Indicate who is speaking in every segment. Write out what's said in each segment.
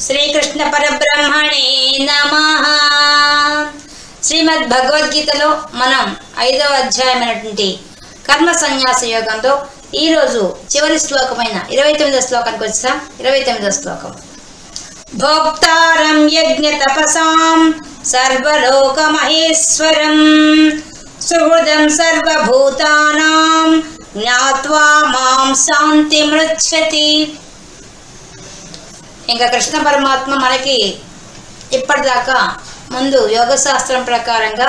Speaker 1: శ్రీకృష్ణ పరబ్రహ్మణే నమ. శ్రీమద్ భగవద్గీతలో మనం ఐదవ అధ్యాయమైనటువంటి కర్మ సన్యాస యోగంలో ఈరోజు చివరి శ్లోకమైన ఇరవై తొమ్మిదో శ్లోకానికి వచ్చాం ఇరవై తొమ్మిదో శ్లోకం. భోక్తారం యజ్ఞ తపసాం సర్వలోక మహేశ్వరం సుహృదం సర్వభూతానాం జ్ఞాత్వా మాం శాంతి మృచ్చతి ఇంకా కృష్ణ పరమాత్మ మనకి ఇప్పటిదాకా ముందు యోగ శాస్త్రం ప్రకారంగా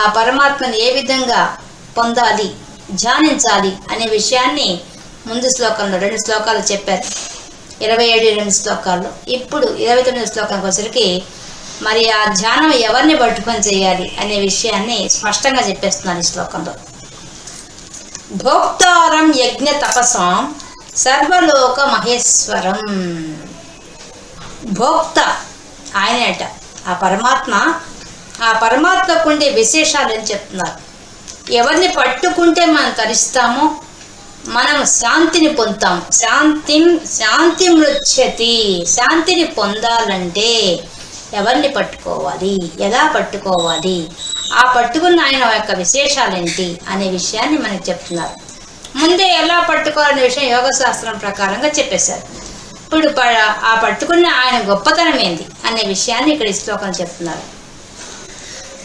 Speaker 1: ఆ పరమాత్మని ఏ విధంగా పొందాలి ధ్యానించాలి అనే విషయాన్ని ముందు శ్లోకంలో రెండు శ్లోకాలు చెప్పారు. ఇరవై ఏడు రెండు శ్లోకాల్లో. ఇప్పుడు ఇరవై తొమ్మిది శ్లోకానికి వచ్చరికి మరి ఆ ధ్యానం ఎవరిని పట్టుకొని చేయాలి అనే విషయాన్ని స్పష్టంగా చెప్పేస్తున్నారు ఈ శ్లోకంలో. భోక్తారం యజ్ఞ తపసం సర్వలోక మహేశ్వరం. భోక్త ఆయనేట. ఆ పరమాత్మ ఆ పరమాత్మకు ఉండే విశేషాలు అని చెప్తున్నారు. ఎవరిని పట్టుకుంటే మనం తరిస్తామో మనం శాంతిని పొందుతాం శాంతి శాంతి మృచ్చతి శాంతిని పొందాలంటే ఎవరిని పట్టుకోవాలి? ఎలా పట్టుకోవాలి? ఆ పట్టుకున్న ఆయన యొక్క విశేషాలేంటి అనే విషయాన్ని మనకు చెప్తున్నారు. ముందే ఎలా పట్టుకోవాలనే విషయం యోగ శాస్త్రం ప్రకారంగా చెప్పేశారు. ఇప్పుడు ప- ఆ పట్టుకున్న ఆయన గొప్పతనం ఏంది? అనే విషయాన్ని ఇక్కడ ఈ శ్లోకం చెప్తున్నారు.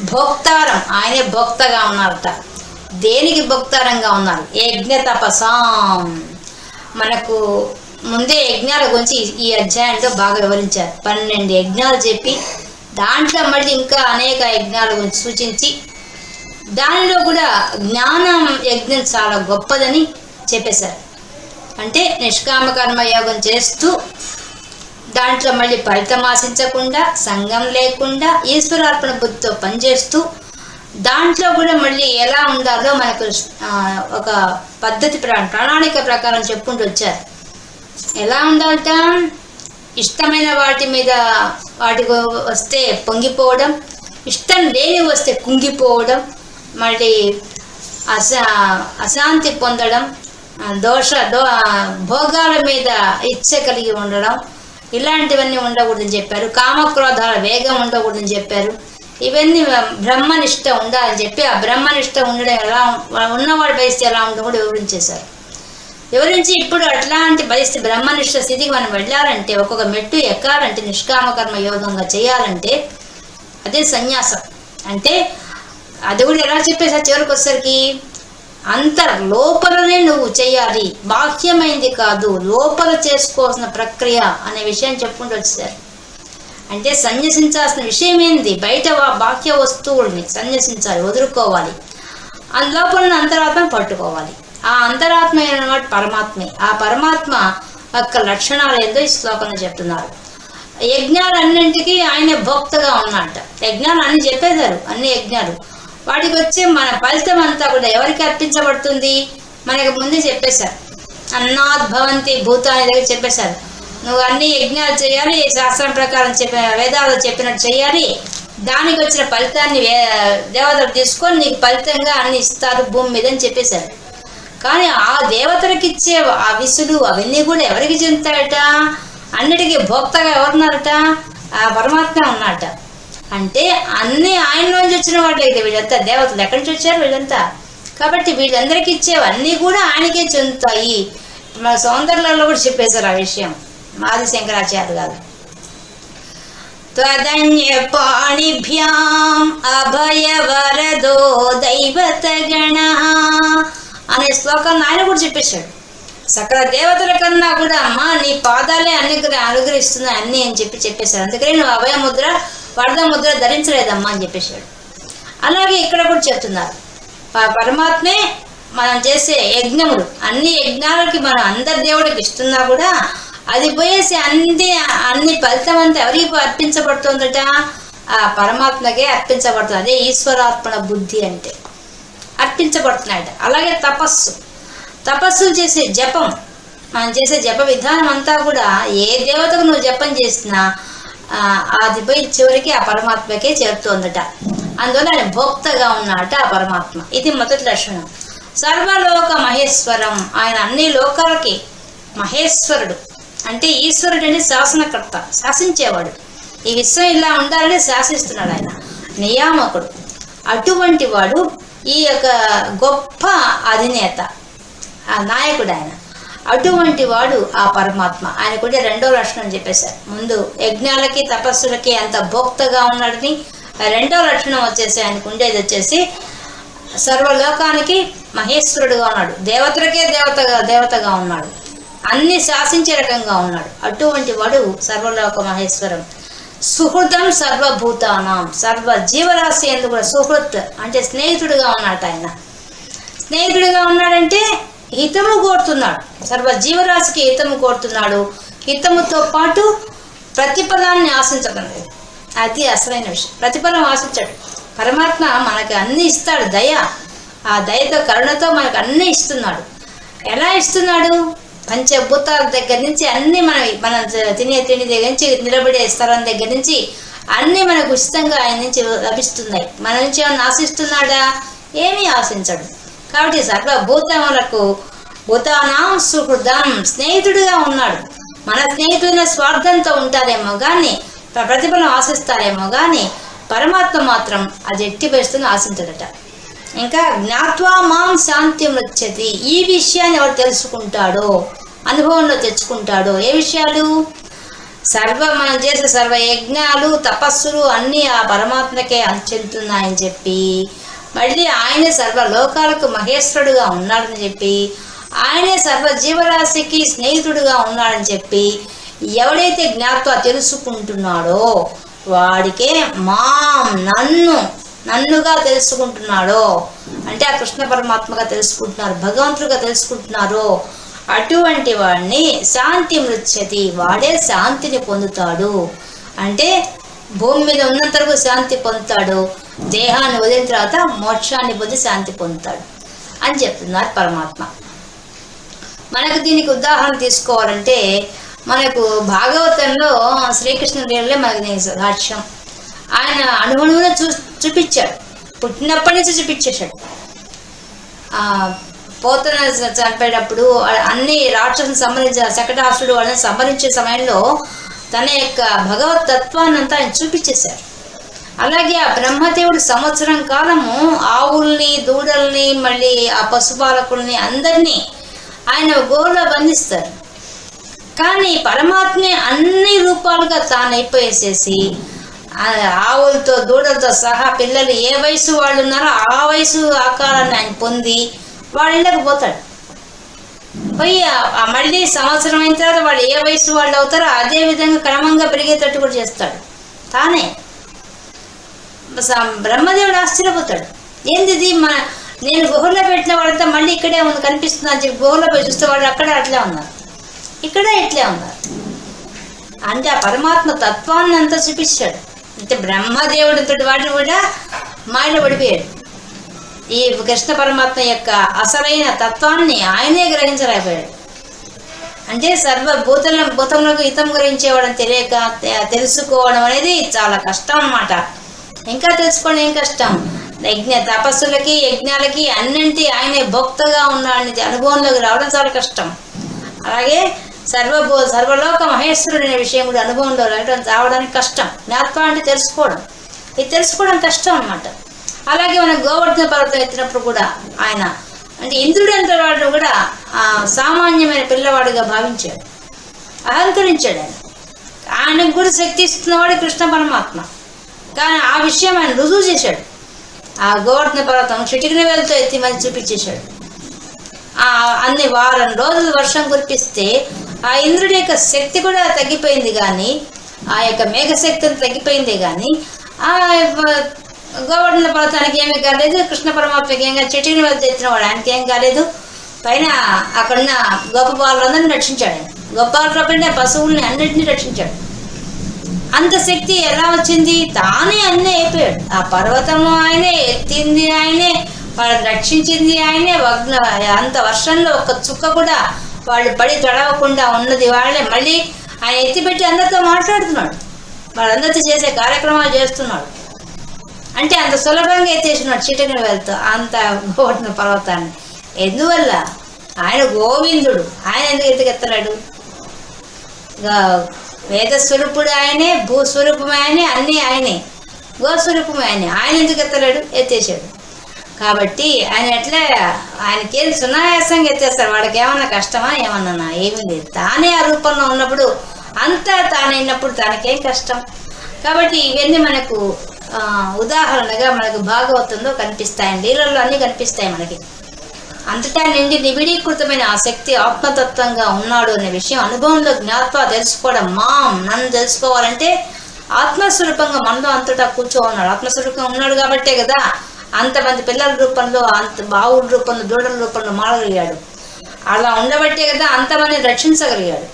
Speaker 1: భోక్తారం. ఆయనే భోక్తగా ఉన్నారట. దేనికి భోక్తారంగా ఉన్నారు? యజ్ఞ తపసాం. మనకు ముందే యజ్ఞాల గురించి ఈ- ఈ అధ్యాయంలో బాగా వివరించారు. పన్నెండు యజ్ఞాలు చెప్పి దాంట్లో మళ్ళీ ఇంకా అనేక యజ్ఞాల గురించి సూచించి దానిలో కూడా జ్ఞానం యజ్ఞం చాలా గొప్పదని చెప్పేశారు. అంటే నిష్కామ కర్మ యోగం చేస్తూ దాంట్లో మళ్ళీ ఫలితం ఆశించకుండా సంఘం లేకుండా ఈశ్వరార్పణ బుద్ధితో పనిచేస్తూ దాంట్లో కూడా మళ్ళీ ఎలా ఉండాలో మనకు ఒక పద్ధతి ప్రణాళిక ప్రకారం చెప్పుకుంటూ వచ్చారు. ఎలా ఉండాలట? ఇష్టమైన వాటి మీద వాటికి వస్తే పొంగిపోవడం ఇష్టం లేని వస్తే కుంగిపోవడం మళ్ళీ అశా అశాంతి పొందడం దోష దో భోగాల మీద ఇచ్చ కలిగి ఉండడం ఇలాంటివన్నీ ఉండకూడదని చెప్పారు. కామక్రోధాల వేగం ఉండకూడదని చెప్పారు. ఇవన్నీ బ్రహ్మనిష్ట ఉండాలని చెప్పి ఆ బ్రహ్మనిష్ట ఉండడం ఎలా ఉన్నవాడి పరిస్థితి ఎలా ఉంటుందో కూడా వివరించేశారు. వివరించి ఇప్పుడు అట్లాంటి పరిస్థితి బ్రహ్మనిష్ట స్థితికి మనం వెళ్ళాలంటే ఒక్కొక్క మెట్టు ఎక్కాలంటే నిష్కామకర్మ యోగంగా చేయాలంటే అదే సన్యాసం. అంటే అది కూడా ఎలా చెప్పేసా చివరికి వచ్చేసరికి? అంతర్ లోపలనే నువ్వు చేయాలి. బాహ్యమైంది కాదు లోపల చేసుకోవాల్సిన ప్రక్రియ అనే విషయం చెప్పుకుంటూ వచ్చేసారు అంటే సన్యసించాల్సిన విషయం ఏంది? బయట బాహ్య వస్తువుల్ని సన్యసించాలి వదులుకోవాలి. ఆ లోపల ఉన్న పట్టుకోవాలి. ఆ అంతరాత్మ అయినమాట పరమాత్మే. ఆ పరమాత్మ యొక్క లక్షణాలు ఏందో ఈ శ్లోకంలో చెప్తున్నారు. యజ్ఞాలన్నింటికీ ఆయన భోక్తగా ఉన్నట్ట యజ్ఞాలు అన్ని చెప్పేశారు అన్ని యజ్ఞాలు. వాటికి వచ్చే మన ఫలితం అంతా కూడా ఎవరికి అర్పించబడుతుంది? మనకి ముందే చెప్పేశారు. అన్నాద్ భవంతి భూతాన్ని దగ్గర చెప్పేశారు. నువ్వు అన్ని యజ్ఞాలు చేయాలి శాస్త్రం ప్రకారం చెప్పిన వేదాలు చెప్పినట్టు చేయాలి. దానికి వచ్చిన ఫలితాన్ని దేవతలు తీసుకొని నీకు ఫలితంగా అన్ని ఇస్తారు భూమి మీద అని చెప్పేశారు. కానీ ఆ దేవతలకు ఇచ్చే ఆ విసులు అవన్నీ కూడా ఎవరికి చెందుతాయట? అన్నిటికీ భోక్తగా ఎవరున్నారట? ఆ పరమాత్మ ఉన్నట అంటే అన్ని ఆయన నుంచి వచ్చిన వాటికి వీళ్ళంతా దేవతలు. ఎక్కడి నుంచి వచ్చారు వీళ్ళంతా? కాబట్టి వీళ్ళందరికీ ఇచ్చేవన్నీ కూడా ఆయనకే చెందుతాయి. మన సౌందర్యాలలో కూడా చెప్పేశారు ఆ విషయం. మాది శంకరాచార్య గారు త్వదన్యపాణిభ్యాం అభయవరదో దైవతగణ అనే శ్లోకాన్ని ఆయన కూడా చెప్పేశాడు. సకల దేవతల కన్నా కూడా అమ్మా నీ పాదాలే అన్ని అనుగ్రహిస్తున్నాయి అన్ని అని చెప్పి చెప్పేశాడు అందుకని నువ్వు అభయ ముద్ర వరద ముద్ర ధరించలేదమ్మా అని చెప్పేశాడు. అలాగే ఇక్కడ కూడా చెప్తున్నారు. పరమాత్మే మనం చేసే యజ్ఞములు. అన్ని యజ్ఞాలకి మనం అందరి దేవుడికి ఇస్తున్నా కూడా అది పోయేసి అన్ని అన్ని ఫలితం అంతా ఎవరికి అర్పించబడుతుందట? ఆ పరమాత్మకే అర్పించబడుతుంది. అదే ఈశ్వరార్పణ బుద్ధి అంటే. అర్పించబడుతున్నాయట. అలాగే తపస్సు. తపస్సులు చేసే జపం. మనం చేసే జప విధానం అంతా కూడా ఏ దేవతకు నువ్వు జపం చేసినా అది పోయి చివరికి ఆ పరమాత్మకే చేరుతోందట. అందువల్ల ఆయన భోక్తగా ఉన్నాడట ఆ పరమాత్మ. ఇది మొదటి లక్షణం సర్వలోక మహేశ్వరం ఆయన అన్ని లోకాలకి మహేశ్వరుడు. అంటే ఈశ్వరుడు అని శాసనకర్త శాసించేవాడు. ఈ విశ్వం ఇలా ఉండాలని శాసిస్తున్నాడు ఆయన. నియామకుడు. అటువంటి వాడు ఈ యొక్క గొప్ప అధినేత ఆ నాయకుడు ఆయన. అటువంటి వాడు ఆ పరమాత్మ. ఆయన కూడా రెండో లక్షణం చెప్పేశారు. ముందు యజ్ఞాలకి తపస్సులకి అంత భోక్తగా ఉన్నాడని రెండో లక్షణం వచ్చేసి ఆయనకు ఉండేది వచ్చేసి సర్వలోకానికి మహేశ్వరుడుగా ఉన్నాడు దేవతలకే దేవతగా దేవతగా ఉన్నాడు. అన్ని శాసించే రకంగా ఉన్నాడు. అటువంటి వాడు సర్వలోక మహేశ్వరం. సుహృతం సర్వభూతానాం. సర్వ జీవరాశి ఎందుకు కూడా సుహృత్ అంటే స్నేహితుడుగా ఉన్నాడు ఆయన. స్నేహితుడిగా ఉన్నాడంటే హితము కోరుతున్నాడు. సర్వ జీవరాశికి హితము కోరుతున్నాడు. హితముతో పాటు ప్రతిఫలాన్ని ఆశించడం లేదు. అది అసలైన విషయం. ప్రతిఫలం ఆశించాడు. పరమాత్మ మనకి అన్ని ఇస్తాడు దయ. ఆ దయతో కరుణతో మనకు అన్ని ఇస్తున్నాడు. ఎలా ఇస్తున్నాడు? పంచభూతాల దగ్గర నుంచి అన్ని మన మనం తినే తిండి దగ్గర నుంచి నిలబడే స్థలం దగ్గర నుంచి అన్ని మనకు ఉచితంగా ఆయన నుంచి లభిస్తున్నాయి. మన నుంచి ఏమైనా ఆశిస్తున్నాడా? ఏమీ ఆశించడు. కాబట్టి సర్వభూతములకు భూతానాం సుహృదం స్నేహితుడిగా ఉన్నాడు. మన స్నేహితుల స్వార్థంతో ఉంటారేమో కానీ ప్రతిఫలం ఆశిస్తారేమో కానీ పరమాత్మ మాత్రం అది ఎట్టి పరిస్థితులను ఆశించదట. ఇంకా జ్ఞాత్వా మాం శాంతి మృత్యతి ఈ విషయాన్ని ఎవరు తెలుసుకుంటాడో అనుభవంలో తెచ్చుకుంటాడో ఏ విషయాలు? సర్వ మనం చేసే సర్వ యజ్ఞాలు తపస్సులు అన్నీ ఆ పరమాత్మకే చెందుతున్నాయని చెప్పి మళ్ళీ ఆయనే సర్వ లోకాలకు మహేశ్వరుడుగా ఉన్నాడని చెప్పి ఆయనే సర్వ జీవరాశికి స్నేహితుడుగా ఉన్నాడని చెప్పి ఎవడైతే జ్ఞాత్వ తెలుసుకుంటున్నాడో వాడికే మాం నన్ను నన్నుగా తెలుసుకుంటున్నాడో అంటే ఆ కృష్ణ పరమాత్మగా తెలుసుకుంటున్నారు భగవంతుడుగా తెలుసుకుంటున్నారో అటువంటి వాడిని శాంతి మృత్యతి వాడే శాంతిని పొందుతాడు. అంటే భూమి మీద ఉన్నంత వరకు శాంతి పొందుతాడు. దేహాన్ని వదిలిన తర్వాత మోక్షాన్ని పొంది శాంతి పొందుతాడు అని చెప్తున్నారు పరమాత్మ. మనకు దీనికి ఉదాహరణ తీసుకోవాలంటే మనకు భాగవతంలో శ్రీకృష్ణుడే మనకు దీనికి సాక్ష్యం. ఆయన అణువున చూ చూపించాడు. పుట్టినప్పటి నుంచి చూపించేశాడు. పోతన చనిపోయేటప్పుడు అన్ని రాక్షసులకు సంబంధించిన శకటాసుడు వాళ్ళని సంబంధించే సమయంలో తన యొక్క భగవత్ తత్వాన్ని అంతా ఆయన చూపించేశారు. అలాగే ఆ బ్రహ్మదేవుడు సంవత్సరం కాలము ఆవుల్ని దూడల్ని మళ్ళీ ఆ పశుపాలకుల్ని అందరినీ ఆయన గోరులో బంధిస్తారు. కానీ పరమాత్మే అన్ని రూపాలుగా తాను అయిపోయేసేసి ఆవులతో దూడలతో సహా పిల్లలు ఏ వయసు వాళ్ళు ఉన్నారో ఆ వయసు ఆకారాన్ని ఆయన పొంది వాళ్ళ ఇళ్ళకి పోతాడు. పోయి మళ్ళీ సంవత్సరం అయిన తర్వాత వాళ్ళు ఏ వయసు వాళ్ళు అవుతారో అదే విధంగా క్రమంగా పెరిగేటట్టు కూడా చేస్తాడు. తానే. స- బ్రహ్మదేవుడు ఆశ్చర్యపోతాడు. ఏంది ఇది మన నేను గుహలో పెట్టిన వాళ్ళంతా మళ్ళీ ఇక్కడే ఉంది కనిపిస్తుంది అని చెప్పి గుహలో పోయి చూస్తే వాళ్ళు అక్కడే అట్లే ఉన్నారు. ఇక్కడే ఇట్లే ఉన్నారు. అంటే ఆ పరమాత్మ తత్వాన్ని అంతా చూపించాడు అంటే బ్రహ్మదేవుడితో వాడిని కూడా మాయలో పడిపోయాడు. ఈ కృష్ణ పరమాత్మ యొక్క అసలైన తత్వాన్ని ఆయనే గ్రహించలేకపోయాడు. అంటే సర్వ భూతల భూతములకు హితం గురించేవాడని తెలియక తెలుసుకోవడం అనేది చాలా కష్టం అన్నమాట. ఇంకా తెలుసుకోవడం ఏం కష్టం? యజ్ఞ తపస్సులకి యజ్ఞాలకి అన్నింటి ఆయనే భోక్తగా ఉన్నాడని అనుభవంలోకి రావడం చాలా కష్టం. అలాగే సర్వభూ సర్వలోక మహేశ్వరుడు అనే విషయం కూడా అనుభవంలో రావడం రావడానికి కష్టం. జ్ఞాత్వ అంటే తెలుసుకోవడం. ఇది తెలుసుకోవడం కష్టం అన్నమాట. అలాగే మనం గోవర్ధన పర్వతం ఎత్తినప్పుడు కూడా ఆయన అంటే ఇంద్రుడు వాడు కూడా సామాన్యమైన పిల్లవాడుగా భావించాడు. అహంకరించాడు ఆయన. ఆయనకు కూడా శక్తి ఇస్తున్నవాడు కృష్ణ పరమాత్మ. కానీ ఆ విషయం ఆయన రుజువు చేశాడు. ఆ గోవర్ధన పర్వతం చిటికిన వేలతో ఎత్తి మరి చూపించేశాడు. ఆ అన్ని వారం రోజులు వర్షం కురిపిస్తే ఆ ఇంద్రుడి యొక్క శక్తి కూడా తగ్గిపోయింది కానీ ఆ యొక్క మేఘశక్తి తగ్గిపోయింది కానీ ఆ గోవర్ధన పర్వతానికి ఏమీ కాలేదు కృష్ణ పరమాత్మకి ఏం కాదు చెట్టుని వద్ద ఎత్తిన వాడు ఆయనకి ఏం కాలేదు. పైన అక్కడున్న గోపబాలందరినీ రక్షించాడు. ఆయన ప్రపంచ పశువుల్ని అన్నింటినీ రక్షించాడు. అంత శక్తి ఎలా వచ్చింది? తానే అన్నీ అయిపోయాడు. ఆ పర్వతము ఆయనే ఎత్తింది ఆయనే వాళ్ళని రక్షించింది ఆయనే వగ్న అంత వర్షంలో ఒక చుక్క కూడా వాళ్ళు పడి తడవకుండా ఉన్నది వాళ్ళే మళ్ళీ ఆయన ఎత్తిపెట్టి అందరితో మాట్లాడుతున్నాడు. వాళ్ళందరితో చేసే కార్యక్రమాలు చేస్తున్నాడు. అంటే అంత సులభంగా ఎత్తేసినాడు చిటకన వెళ్తూ అంత గోవర్ధన పర్వతాన్ని. ఎందువల్ల? ఆయన గోవిందుడు. ఆయన ఎందుకు ఎత్తుకెత్తలేడు? వేదస్వరూపుడు వేద ఆయనే భూస్వరూపం ఆయనే అన్నీ ఆయనే. గోస్వరూపం ఆయనే. ఆయన ఎందుకు ఎత్తలేడు? ఎత్తేసాడు. కాబట్టి ఆయన ఎట్లా ఆయనకేం సునాయాసంగా ఎత్తేస్తారు వాడికి ఏమన్నా కష్టమా? ఏమన్నా ఏమీ లేదు. తానే ఆ రూపంలో ఉన్నప్పుడు అంతా తానైనప్పుడు తనకేం కష్టం? కాబట్టి ఇవన్నీ మనకు ఆ, ఉదాహరణగా మనకు భాగవతంలో కనిపిస్తాయండి లీలల్లో అన్నీ కనిపిస్తాయి మనకి. అంతటా నిండి నిబిడీకృతమైన ఆ శక్తి ఆత్మతత్వంగా ఉన్నాడు అనే విషయం అనుభవంలో జ్ఞాత్వా తెలుసుకోవడం మాం. నన్ను తెలుసుకోవాలంటే ఆత్మస్వరూపంగా మనలో అంతటా కూర్చో ఉన్నాడు ఆత్మస్వరూపంగా ఉన్నాడు కాబట్టే కదా అంతమంది పిల్లల రూపంలో అంత బావుల రూపంలో దూడల రూపంలో మాడగలిగాడు అలా ఉండబట్టే కదా అంతమంది రక్షించగలిగాడు.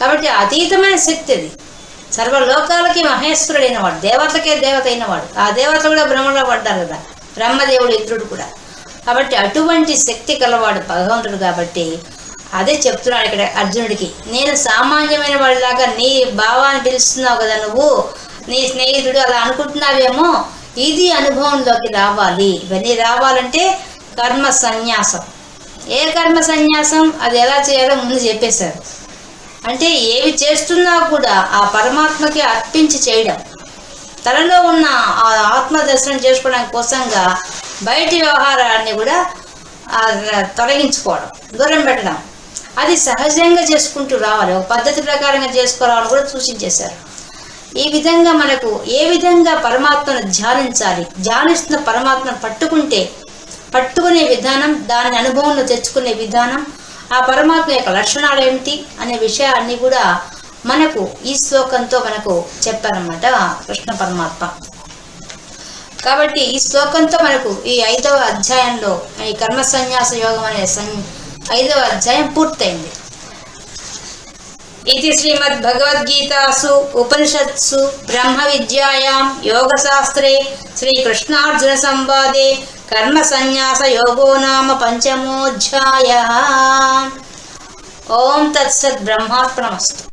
Speaker 1: కాబట్టి అతీతమైన శక్తి అది. సర్వలోకాలకి మహేశ్వరుడైన వాడు దేవతలకే దేవత అయినవాడు. ఆ దేవత కూడా బ్రహ్మలో పడ్డారు కదా బ్రహ్మదేవుడు ఇంద్రుడు కూడా. కాబట్టి అటువంటి శక్తి కలవాడు భగవంతుడు కాబట్టి అదే చెప్తున్నాడు ఇక్కడ అర్జునుడికి. నేను సామాన్యమైన వాడిలాగా నీ భావాన్ని పిలుస్తున్నావు కదా నువ్వు నీ స్నేహితుడు అలా అనుకుంటున్నావేమో ఇది అనుభవంలోకి రావాలి. ఇవన్నీ రావాలంటే కర్మ సన్యాసం. ఏ కర్మ సన్యాసం? అది ఎలా చేయాలో ముందు చెప్పేశారు. అంటే ఏవి చేస్తున్నా కూడా ఆ పరమాత్మకి అర్పించి చేయడం. తనలో ఉన్న ఆ ఆత్మ దర్శనం చేసుకోవడానికి కోసంగా బయటి వ్యవహారాన్ని కూడా తొలగించుకోవడం దూరం పెట్టడం. అది సహజంగా చేసుకుంటూ రావాలి. ఒక పద్ధతి ప్రకారంగా చేసుకోవాలని కూడా సూచించేశారు. ఈ విధంగా మనకు ఏ విధంగా పరమాత్మను ధ్యానించాలి? ధ్యానిస్తున్న పరమాత్మను పట్టుకుంటే పట్టుకునే విధానం దాని అనుభవంలో తెచ్చుకునే విధానం ఆ పరమాత్మ యొక్క లక్షణాలు ఏమిటి అనే విషయాన్ని కూడా మనకు ఈ శ్లోకంతో మనకు చెప్పారన్నమాట కృష్ణ పరమాత్మ. కాబట్టి ఈ శ్లోకంతో మనకు ఈ ఐదవ అధ్యాయంలో ఈ కర్మ సన్యాస యోగం అనే సన్ ఐదవ అధ్యాయం పూర్తయింది. ఇది శ్రీమద్ భగవద్గీతాసు ఉపనిషత్సు బ్రహ్మ విద్యాయాం యోగశాస్త్రే శ్రీకృష్ణార్జున సంవాదే కర్మ సన్యాస యోగో నామ పంచమోధ్యాయ ఓం తత్సత్ బ్రహ్మార్పణమస్తు